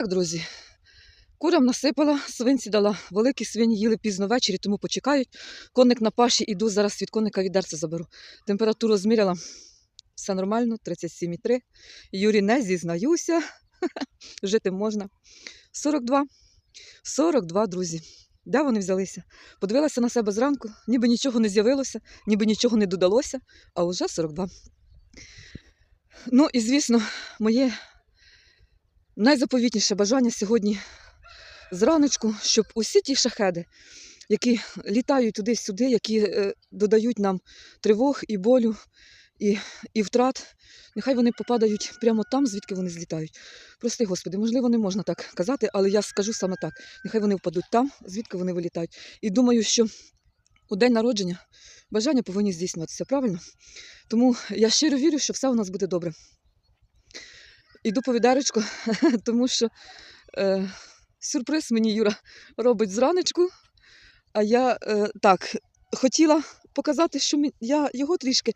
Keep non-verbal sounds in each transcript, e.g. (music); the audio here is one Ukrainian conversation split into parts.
Так, друзі, курам насипала, свинці дала. Великі свині їли пізно ввечері, тому почекають. Конник на паші, іду, зараз від конника відерце заберу. Температуру зміряла. Все нормально, 37,3. Юрі, не зізнаюся. (laughs) Жити можна. 42. 42, друзі. Де вони взялися? Подивилася на себе зранку, ніби нічого не з'явилося, ніби нічого не додалося, а вже 42. Ну і звісно, моє найзаповітніше бажання сьогодні зраночку, щоб усі ті шахеди, які літають туди-сюди, які е, додають нам тривог і болю, і, і втрат, нехай вони попадають прямо там, звідки вони злітають. Прости, Господи, можливо, не можна так казати, але я скажу саме так. Нехай вони впадуть там, звідки вони вилітають. І думаю, що у день народження бажання повинні здійснюватися, правильно? Тому я щиро вірю, що все у нас буде добре. Іду по відеречку, (laughs) тому що е, сюрприз мені Юра робить зранечку. А я е, так хотіла показати, що мі- я його трішки,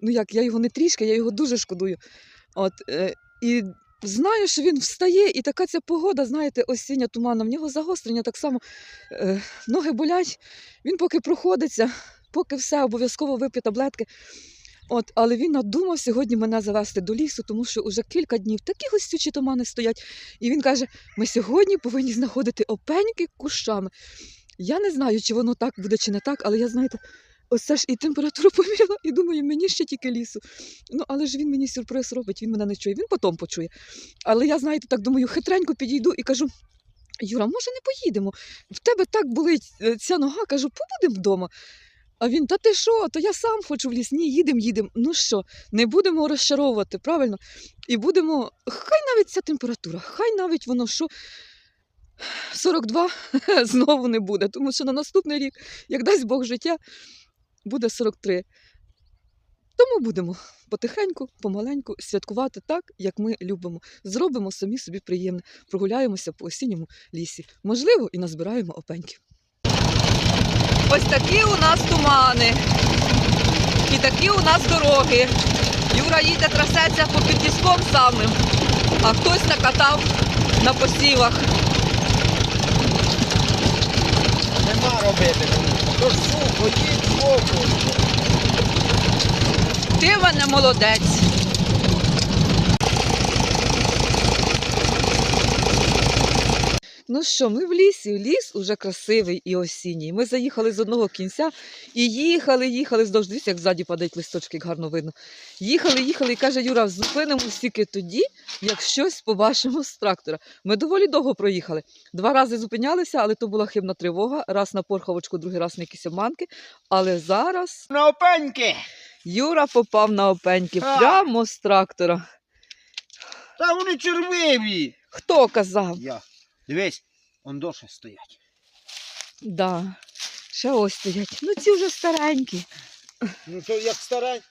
ну як, я його не трішки, я його дуже шкодую. От, е, і знаю, що він встає, і така ця погода, знаєте, осіння туманна, в нього загострення так само, е, ноги болять, він поки проходиться, поки все, обов'язково вип'є таблетки. От, але він надумав сьогодні мене завести до лісу, тому що вже кілька днів такі густючі тумани стоять. І він каже: ми сьогодні повинні знаходити опеньки кущами. Я не знаю, чи воно так буде, чи не так, але я, знаєте, ось це ж і температуру (laughs) поміряла, і думаю, мені ще тільки лісу. Ну, але ж він мені сюрприз робить, він мене не чує, він потім почує. Але я, знаєте, так думаю, хитренько підійду і кажу: Юра, може, не поїдемо? В тебе так болить е, ця нога, кажу, побудемо вдома. А він, та ти що, то я сам хочу в ліс. Ні, їдемо, їдемо. Ну що, не будемо розчаровувати, правильно? І будемо, хай навіть ця температура, хай навіть воно що 42 (laughs) знову не буде, тому що на наступний рік, як дасть Бог життя, буде 43. Тому будемо потихеньку, помаленьку святкувати так, як ми любимо. Зробимо самі собі приємне, прогуляємося по осінньому лісі. Можливо, і назбираємо опеньків. Ось такі у нас тумани. І такі у нас дороги. Юра їде трасеться по підтіском самим, а хтось накатав на посівах. Нема робити. Тож сухо, їдь сухо. Ти мене молодець. Ну що, ми в лісі. Ліс уже красивий і осінній. Ми заїхали з одного кінця і їхали, їхали здовж. Дивіться, як ззаді падають листочки, як гарно видно. Їхали, їхали, і каже Юра, зупинимось тільки тоді, як щось побачимо з трактора. Ми доволі довго проїхали. Два рази зупинялися, але то була хибна тривога. Раз на порховочку, другий раз на якісь обманки. Але зараз На опеньки. Юра попав на опеньки А. прямо з трактора. Та вони червиві. Хто казав? Я. Дивись, он доші стоять. Да. Ще ось стоять. Ну ці вже старенькі. Ну то як старень,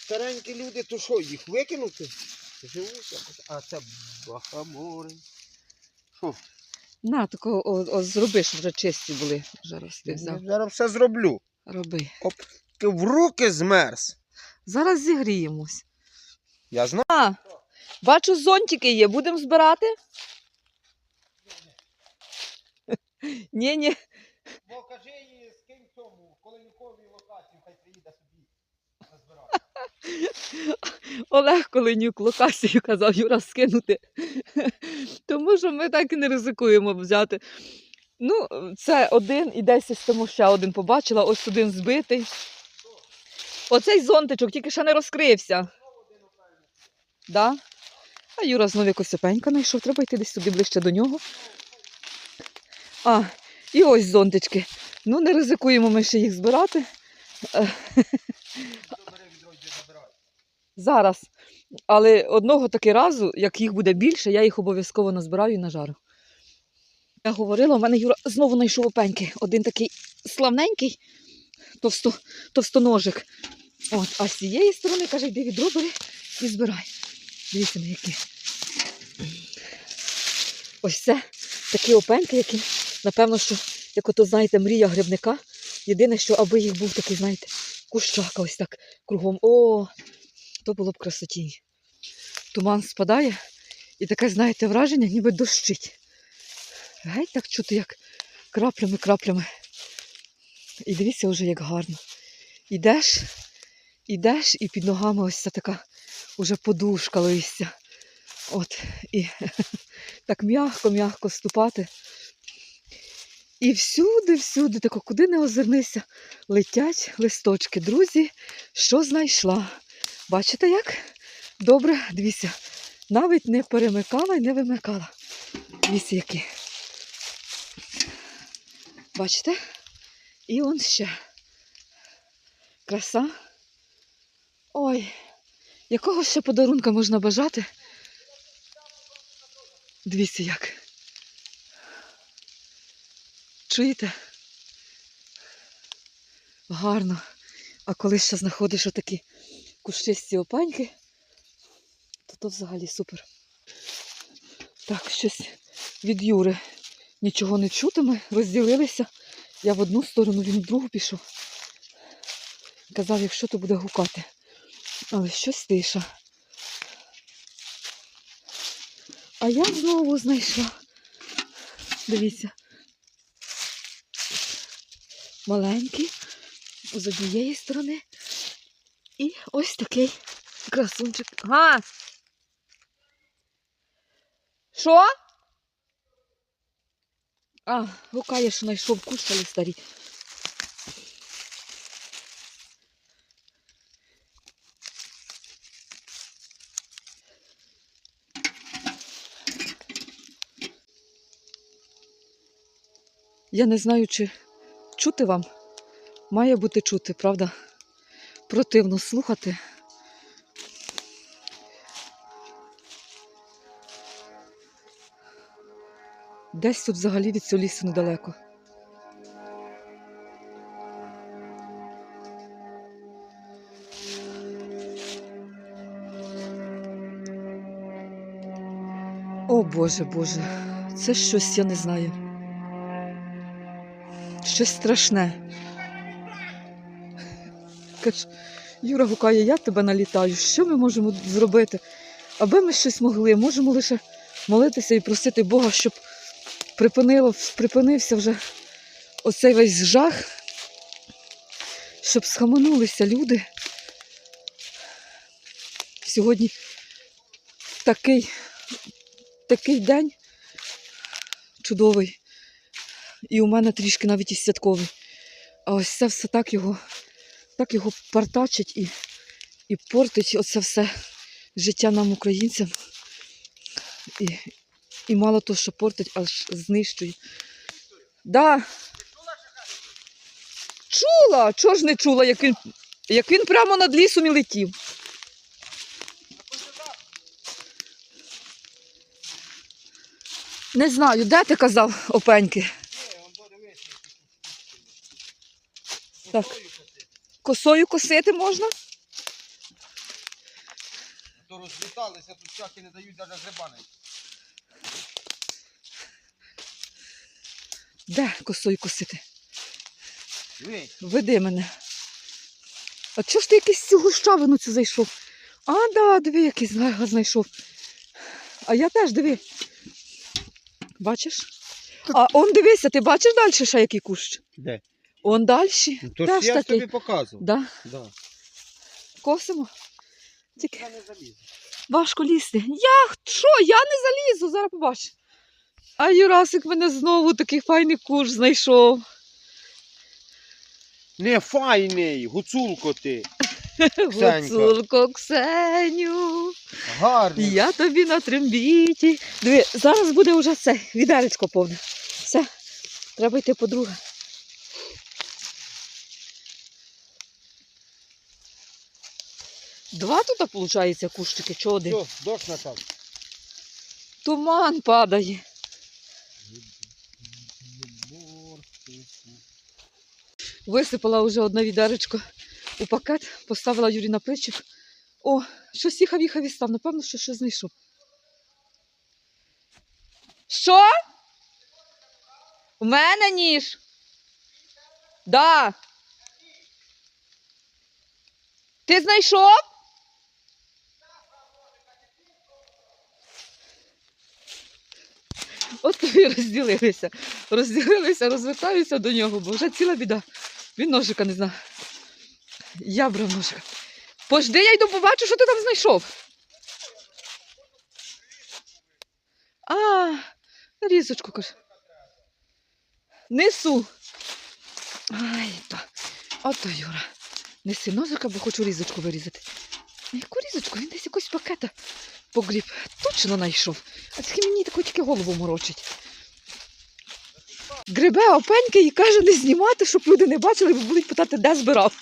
старенькі люди, то що, їх викинути? Живуть якось. А це бахамори. Що? На, такого о, о, зроби, щоб вже чисті були. Вже рости взяв. Я зараз все зроблю. Роби. Ти в руки змерз. Зараз зігріємось. Я знаю. А, бачу, зонтики є. Будемо збирати? Ні, ні. Бо кажи їй, скинь тому, коли ніколи локацію, хай приїде собі розбирати. Олег Коленюк локацію казав Юра скинути. Тому що ми так і не ризикуємо взяти. Ну, це один і десь із тому ще один побачила, ось один збитий. Оцей зонтичок тільки ще не розкрився. Да? А Юра знову якось опенька знайшов, треба йти десь туди ближче до нього. А, і ось зонтички. Ну, не ризикуємо ми ще їх збирати. Е. Зараз. Але одного таки разу, як їх буде більше, я їх обов'язково назбираю і нажарю. Я говорила, у мене Юра знову знайшов опеньки. Один такий славненький, товсто, товстоножик. От, а з цієї сторони каже, йди відро бери і збирай. Дивіться на які. Ось це такі опеньки, які, напевно, що, як ото, знаєте, мрія грибника. Єдине, що аби їх був такий, знаєте, кущака ось так кругом. О, то було б красоті. Туман спадає, І таке, знаєте, враження, ніби дощить. Геть так чути, як краплями-краплями. І дивіться вже, як гарно. Ідеш, ідеш, і під ногами ось ця така уже подушка листя. От, і (laughs) так м'яко-м'яко ступати. І всюди, всюди, тако, куди не озирнися, летять листочки. Друзі, що знайшла? Бачите як? Добре, дивіться, навіть не перемикала і не вимикала. Дивіться, які. Бачите? І он ще. Краса. Ой, якого ще подарунка можна бажати? Дивіться як. Чуєте? Гарно. А коли ще знаходиш отакі кущисті опаньки, то то взагалі супер. Так, щось від Юри нічого не чути. Ми розділилися. Я в одну сторону, він в другу пішов. Казав, якщо то буде гукати. Але щось тиша. А я знову знайшла. Дивіться. Маленький з однієї сторони. І ось такий красунчик. Га! Що? А, гукає, що знайшов кущали старі. Я не знаю, чи чути вам. Має бути чути, правда? Противно слухати. Десь тут взагалі від цього лісу недалеко. О Боже, Боже, це щось я не знаю. Щось страшне. Каже, Юра гукає, я тебе налітаю. Що ми можемо зробити? Аби ми щось могли, можемо лише молитися і просити Бога, щоб припинило, припинився вже оцей весь жах, щоб схаменулися люди. Сьогодні такий, такий день чудовий. І у мене трішки навіть і святковий. А ось це все так його, так його партачить і, і портить оце все життя нам, українцям. І, і мало того, що портить, аж знищує. Да. Чула! Чого ж не чула, як він, як він прямо над лісом і летів. Не знаю, де ти казав опеньки? Так. Косою косити можна? То розліталися, тут чаки не дають навіть гриба знайти. Де косою косити? Диви, Веди мене. А чого ж ти якийсь цю гущавину цю зайшов? А, да, диви, який зна- знайшов. А я теж диви. Бачиш? А он дивися, ти бачиш далі ще який кущ? Де? Он далі. Ну, то Теж я ж такий. тобі показував. Да, Да. косимо. Тільки Я не залізу. важко лізти. Я що? Я не залізу, зараз побачиш. А Юрасик мене знову такий файний кущ знайшов. Не файний, гуцулко ти. (laughs) Ксенька. Гуцулко Ксеню. Гарний. Я тобі на трембіті. Диви, зараз буде вже це, відеречко повне. Все, треба йти по друге. Два тут, виходить, кущики, чи один? Все, дощ настав. Туман падає. Висипала вже одне відеречко у пакет, поставила Юрі на плечі. О, щось їхав, їхав і став. Напевно, що щось знайшов. Що? У мене ніж. Да. Ти знайшов? От тобі розділилися. Розділилися, розвертаюся до нього, бо вже ціла біда. Він ножика не знає. Я брав ножика. Пожди, я йду побачу, що ти там знайшов. А, різочку каже. Несу. Ай, то. Ото Юра. Неси ножика, бо хочу різочку вирізати. Яку різочку? Він десь якось пакета погріб. Точно знайшов. А тільки мені тако тільки голову морочить. Грибе опеньки і каже не знімати, щоб люди не бачили, бо будуть питати, де збирав.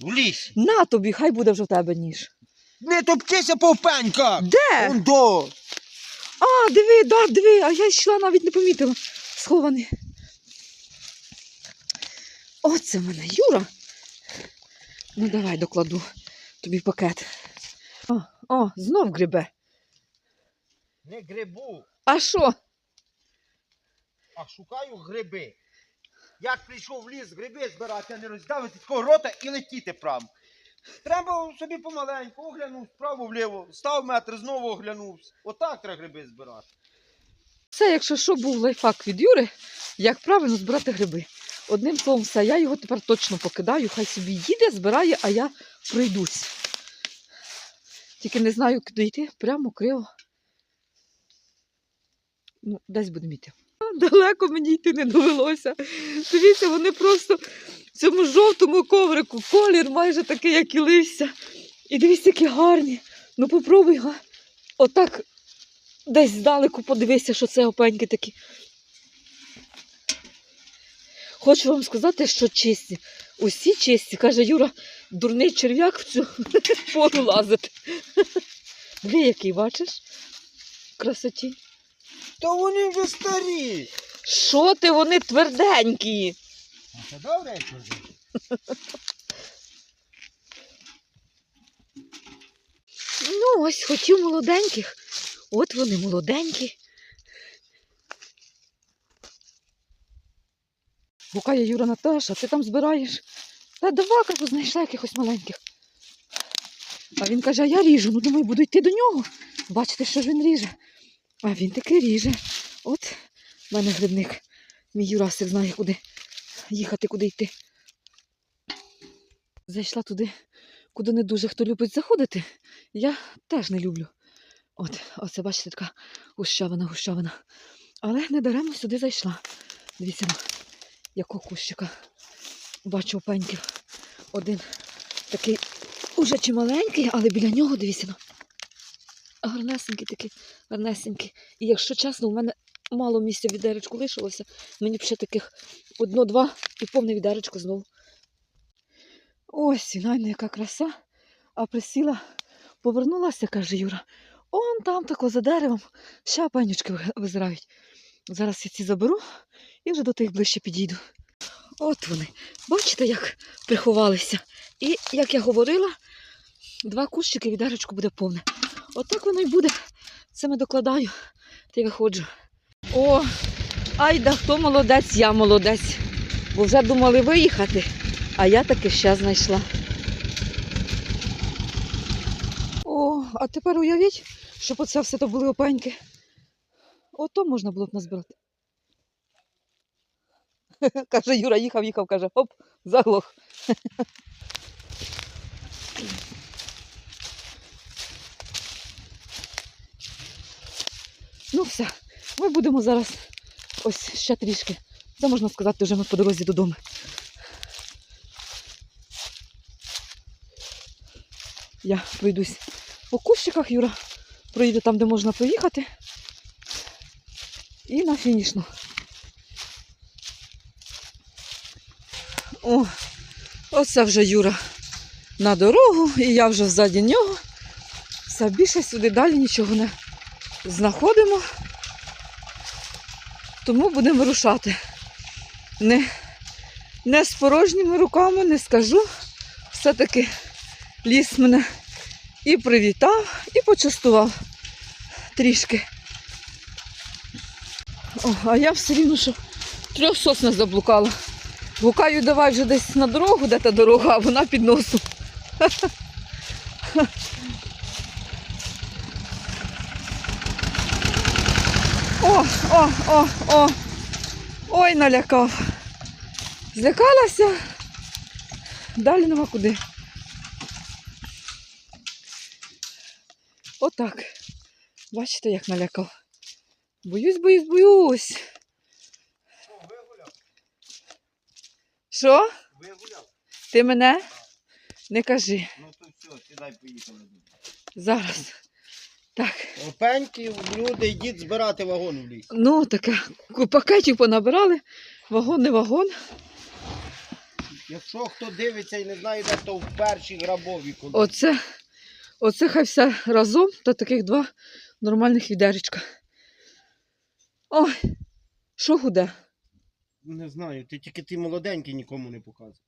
В ліс. На тобі, хай буде вже в тебе ніж. Не топчися по пеньках. Де? Он до. А, диви, да, диви, а я йшла, навіть не помітила. Схований. Оце в мене Юра. Ну давай докладу тобі пакет. О, о, знов грибе. Не грибу, А що? а шукаю гриби. Як прийшов в ліс гриби збирати, а не роздавити такого рота і летіти прям. Треба собі помаленьку, оглянув справа вліво, став метр, знову оглянувся. Отак треба гриби збирати. Це, якщо що, був лайфхак від Юри, як правильно збирати гриби. Одним словом, все, я його тепер точно покидаю, хай собі їде, збирає, а я пройдусь. Тільки не знаю, куди йти, прямо криво. Ну, десь будемо йти. (laughs) Далеко мені йти не довелося. Дивіться, вони просто в цьому жовтому коврику, колір майже такий, як і листя. І дивіться, які гарні. Ну попробуй, га. Отак десь здалеку подивися, що це опеньки такі. Хочу вам сказати, що чисті. Усі чисті, каже Юра, дурний черв'як в цю (laughs) пору лазити. (laughs) Диви, який бачиш? Красоті. То вони вже старі. Що ти, вони тверденькі. А це добре, як кажу. Ну, ось хотів молоденьких. От вони молоденькі. Гукає Юра Наташа, ти там збираєш? Та давай, кажу, знайшла якихось маленьких. А він каже, а я ріжу. Ну думаю, буду йти до нього. Бачите, що ж він ріже. А він таки ріже. От в мене грибник. Мій Юрасик знає, куди їхати, куди йти. Зайшла туди, куди не дуже хто любить заходити. Я теж не люблю. От, оце, бачите, така гущавина, гущавина. Але не даремно сюди зайшла. Дивіться, ну, якого кущика. Бачу опеньків. Один такий уже чималенький, але біля нього, дивіться, Гарнесенький такий, гарнесенький. І якщо чесно, у мене мало місця в відеречку лишилося. Мені б ще таких одно-два і повне відеречко знову. Ось, Найна, яка краса. А присіла, повернулася, каже Юра. Он там тако за деревом ще пенючки визирають. Зараз я ці заберу і вже до тих ближче підійду. От вони. Бачите, як приховалися. І, як я говорила, два кущики відеречко буде повне. Отак воно й буде. Це ми докладаю та й виходжу. О, ай да хто молодець, я молодець. Бо вже думали виїхати, а я таки ще знайшла. О, а тепер уявіть, щоб оце все то були опеньки. Ото можна було б назбирати. (laughs) Каже, Юра їхав, їхав, каже, хоп, заглох. (laughs) Ну все, ми будемо зараз ось ще трішки. Це можна сказати, вже ми по дорозі додому. Я пройдусь по кущиках, Юра проїде там, де можна проїхати. І на фінішну. О, оце вже Юра на дорогу, і я вже ззаді нього. Все більше сюди далі нічого не знаходимо. Тому будемо вирушати. Не, не з порожніми руками не скажу. Все-таки ліс мене і привітав, і почастував трішки. О, а я все рівно, що трьох сосна заблукала. Гукаю, давай вже десь на дорогу, де та дорога, а вона під носом. (laughs) О, О, о. Ой, налякав. Злякалася. Далі нема куди. Отак. Бачите, як налякав. Боюсь, боюсь, боюсь. О, вигуляв, Що? вигуляв. Ти мене? Не кажи. Ну то все, сідай, поїхали. Зараз. Так. Опеньки, люди, йдіть збирати вагон в ліс. Ну, таке. Пакетів понабирали. Вагон, не вагон. Якщо хто дивиться і не знає, де то в першій грабові коли. Оце, оце хай все разом та таких два нормальних відеречка. Ой, що гуде? Не знаю, ти тільки ти молоденький нікому не показує.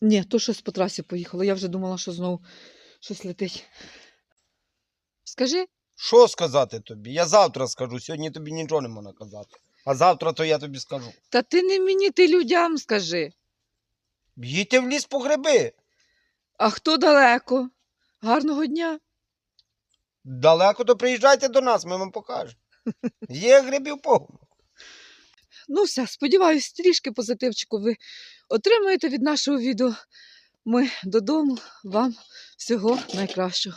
Ні, то щось по трасі поїхало. Я вже думала, що знову щось летить. Скажи, Що сказати тобі? Я завтра скажу, сьогодні тобі нічого не можна казати. А завтра то я тобі скажу. та ти не мені, ти людям скажи. Їдьте в ліс по гриби. А хто далеко? Гарного дня. Далеко то приїжджайте до нас, ми вам покажемо. Є грибів повно. Ну все, сподіваюсь, трішки позитивчику ви отримаєте від нашого відео. Ми додому. Вам всього найкращого.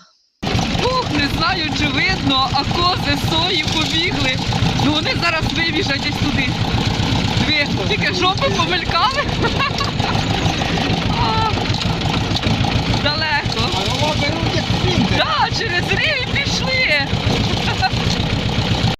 Не знаю, чи видно, а кози сої побігли. Ну вони зараз вибіжать десь туди. Дві, тільки жопи помелькали. (laughs) Далеко. Фінти. Так, через